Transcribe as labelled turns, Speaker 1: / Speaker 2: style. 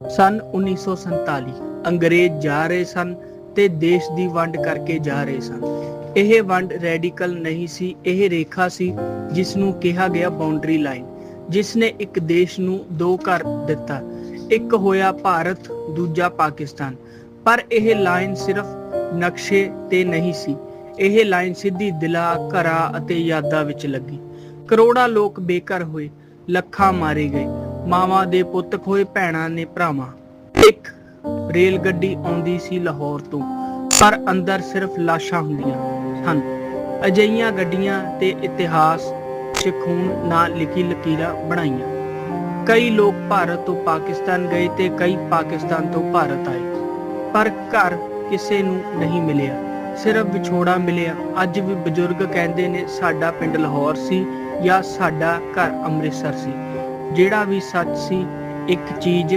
Speaker 1: ਸਨ 1947 ਅੰਗਰੇਜ਼ ਜਾ ਰਹੇ ਸਨ ਤੇ ਦੇਸ਼ ਦੀ ਵੰਡ ਕਰਕੇ ਜਾ ਰਹੇ ਸਨ। ਇਹ ਵੰਡ ਰੈਡੀਕਲ ਨਹੀਂ ਸੀ, ਇਹ ਰੇਖਾ ਸੀ ਜਿਸ ਨੂੰ ਕਿਹਾ ਗਿਆ ਬਾਉਂਡਰੀ ਲਾਈਨ ਜਿਸ ਨੇ ਇੱਕ ਦੇਸ਼ ਨੂੰ ਦੋ ਕਰ ਦਿੱਤਾ, ਇੱਕ ਹੋਇਆ ਭਾਰਤ, ਦੂਜਾ ਪਾਕਿਸਤਾਨ। ਪਰ ਇਹ ਲਾਈਨ ਸਿਰਫ ਨਕਸ਼ੇ ਤੇ ਨਹੀਂ ਸੀ। ਇਹ ਲਾਈਨ ਸਿੱਧੀ ਦਿਲਾਂ, ਘਰਾਂ ਅਤੇ ਯਾਦਾਂ ਵਿੱਚ ਲੱਗੀ। ਕਰੋੜਾਂ ਲੋਕ ਬੇਘਰ ਹੋਏ, ਲੱਖਾਂ ਮਾਰੇ ਗਏ। ਮਾਵਾਂ ਦੇ ਪੁੱਤ ਖੋਏ, ਭੈਣਾਂ ਨੇ ਭਰਾਵਾਂ। ਇੱਕ ਰੇਲ ਗੱਡੀ ਆਉਂਦੀ ਸੀ ਲਾਹੌਰ ਤੋਂ, ਪਰ ਅੰਦਰ ਸਿਰਫ ਲਾਸ਼ਾਂ ਹੁੰਦੀਆਂ ਹਨ। ਅਜਈਆਂ ਗੱਡੀਆਂ ਤੇ ਇਤਿਹਾਸ ਖੂਨ ਨਾਲ ਲਿਖੀ ਲਕੀਰਾਂ ਬਣਾਈਆਂ। ਕਈ ਲੋਕ ਭਾਰਤ ਤੋਂ ਪਾਕਿਸਤਾਨ ਗਏ ਤੇ ਕਈ ਪਾਕਿਸਤਾਨ ਤੋਂ ਭਾਰਤ ਆਏ। ਪਰ ਘਰ ਕਿਸੇ ਨੂੰ ਨਹੀਂ ਮਿਲਿਆ, ਸਿਰਫ ਵਿਛੋੜਾ ਮਿਲਿਆ। ਅੱਜ ਵੀ ਬਜ਼ੁਰਗ ਕਹਿੰਦੇ ਨੇ, ਸਾਡਾ ਪਿੰਡ ਲਾਹੌਰ ਸੀ ਜਾਂ ਸਾਡਾ ਘਰ ਅੰਮ੍ਰਿਤਸਰ ਸੀ। ਜਿਹੜਾ ਵੀ ਸੱਚ ਸੀ ਇੱਕ ਚੀਜ਼